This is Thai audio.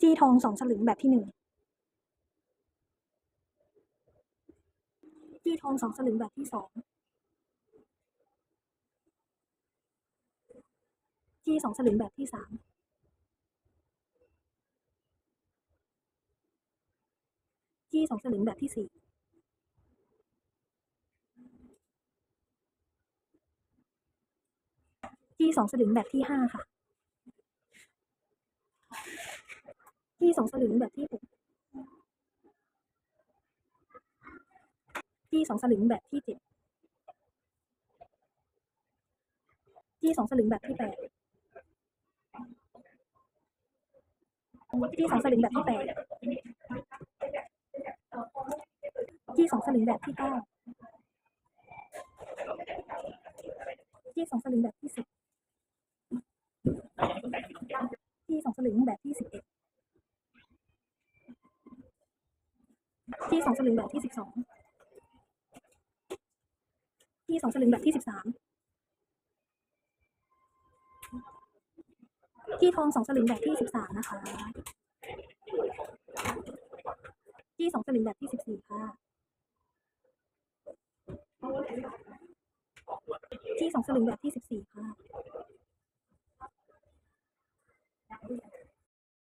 จี้ทองสองสลึงแบบที่หนึ่งจี้ทองสองสลึงแบบที่สองจี้สองสลึงแบบที่สามจี้สองสลึงแบบที่สี่จี้สองสลึงแบบที่ห้าค่ะ จี้สองสลึงแบบที่หกจี้สองสลึงแบบที่เจ็ดจี้สองสลึงแบบที่แปดจี้สองสลึงแบบที่แปดจี้สองสลึงแบบที่เก้าจี้สองสลึงแบบที่สิบจี้สองสลึงแบบที่สิบเอ็ด ที่สองสลึงแบบที่สิบสองที่สองสลึงแบบที่สิบสามที่ทองสองสลึงแบบที่สิบสามนะคะ ที่สองสลึงแบบที่สิบสี่ค่ะที่สองสลึงแบบที่สิบสี่ค่ะ